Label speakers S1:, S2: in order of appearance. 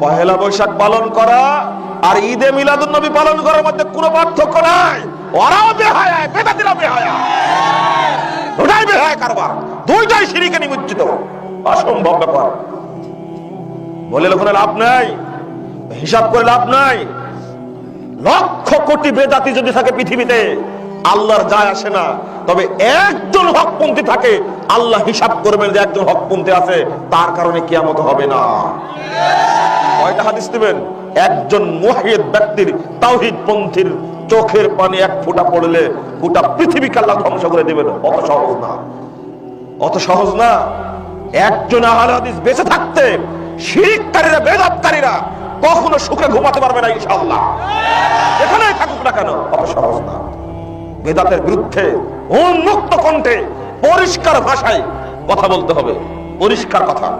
S1: পহেলা বৈশাখ পালন করা আর ঈদে মিলাদুন নবী পালন করার মধ্যে কোনো পার্থক্য নাই। ওরাও বেহায়া বেদাতিরা বেহায়া ওটাই বেহায়া কারবার। দুইটাই সিঁড়িকে নিমজ্জিত। অসম্ভব ব্যাপার। বলে লোকের লাভ নাই। হিসাব করে লাভ নাই। লক্ষ কোটি বেদাতি যদি থাকে পৃথিবীতে, আল্লাহর যায় আসে না। তবে একজন হকপন্থী থাকে, আল্লাহ হিসাব করবেন যে একজন হকপন্থী আছে, তার কারণে কিয়ামত হবে না। কয়টা হাদিস দিবেন। একজন মুহিদ ব্যক্তির তাওহিদ পন্থীর চোখের পানি এক ফোঁটা পড়লে গোটা পৃথিবীকে আল্লাহ ধ্বংস করে দিবেন। অত সহজ না। অত সহজ না। একজন আহলে হাদিস বেঁচে থাকতে শিরিককারীরা বেদাতকারীরা কখনো সুখে ঘুমাতে পারবে না ইনশাআল্লাহ। এখানেই থাকুক না কেন, অত সহজ না। বেদাতের বিরুদ্ধে উন্মুক্ত কণ্ঠে পরিষ্কার ভাষায় কথা বলতে হবে। পরিষ্কার কথা।